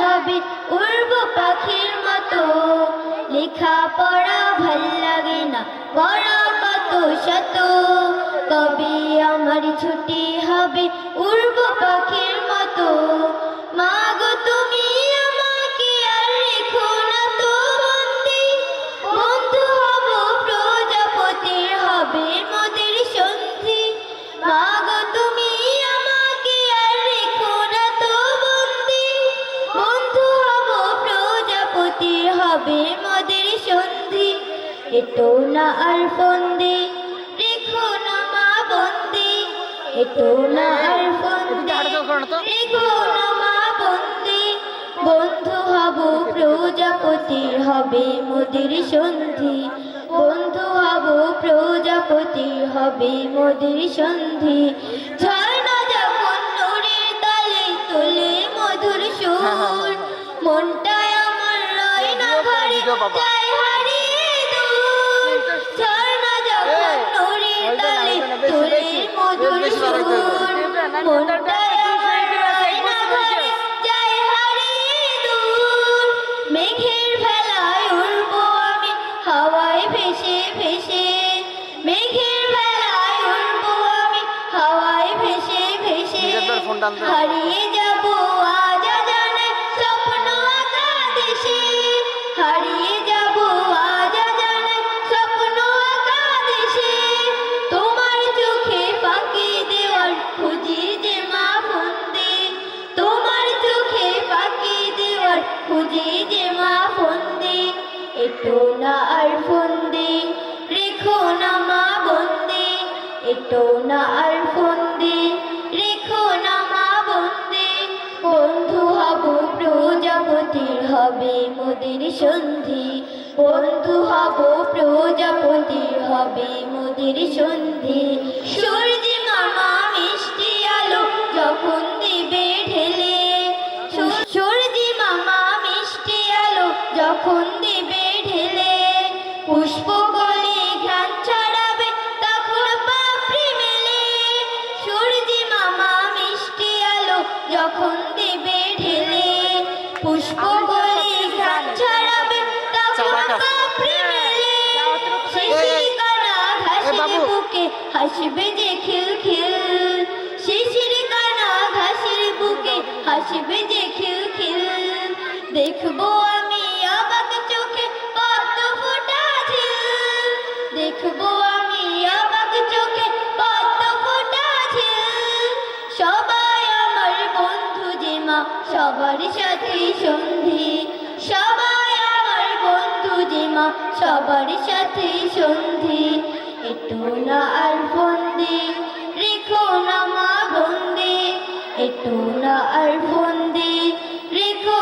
হবে উর্ব পাখির মতো। লেখা পড়া ভালো লাগে না, পড়া কত শত। কবে আমার ছুটি হবে উর্ব পাখির এটো না আর ফন্দি রেখো না মা বন্দি। এটো না আর ফন্দি রেখো না মা বন্দি। বন্ধু হব প্রজাপতির হবে মোদের সন্ধি। বন্ধু হব প্রজাপতির হবে মোদের সন্ধি। ঝর্ণা যখন নড়ের তালে তোলে মধুর সুর। মনটায় আমার রয় না ঘরে যায় হারিয়ে মেঘের ভেলায় উড়বো আমি হাওয়ায় ভেসে ভেসে মেঘের ভেলায় উড়বো আমি হাওয়ায় ভেসে ভেসে হারিয়ে না আর রেখো বন্দি। এটো না রেখো বন্ধু হব প্রজাপতির হবে সন্ধি। বন্ধু হব প্রজাপতির হবে মোদের সন্ধি। সূর্য হাসবে যে খিল খিল শিশির কানা ঘাসের বুকে হাসবে যে খিল খিল। দেখব আমি অবাক চোখে কত ফোটা ঝিল। দেখব আমি অবাক চোখে কত ফোটা ঝিল। সবাই আমার বন্ধু যে মা, সবার সাথে সন্ধি। সবাই আমার বন্ধু যে মা, সবার সাথে সন্ধি। একটু না রেখো না মা বন্দি। একটু না আর বন্দি রেখো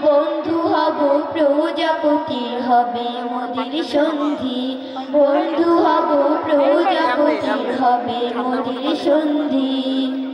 বন্ধু হব প্রজাপতির, হবে মোদের সন্ধি। বন্ধু হব প্রজাপতির, হবে মোদের সন্ধি।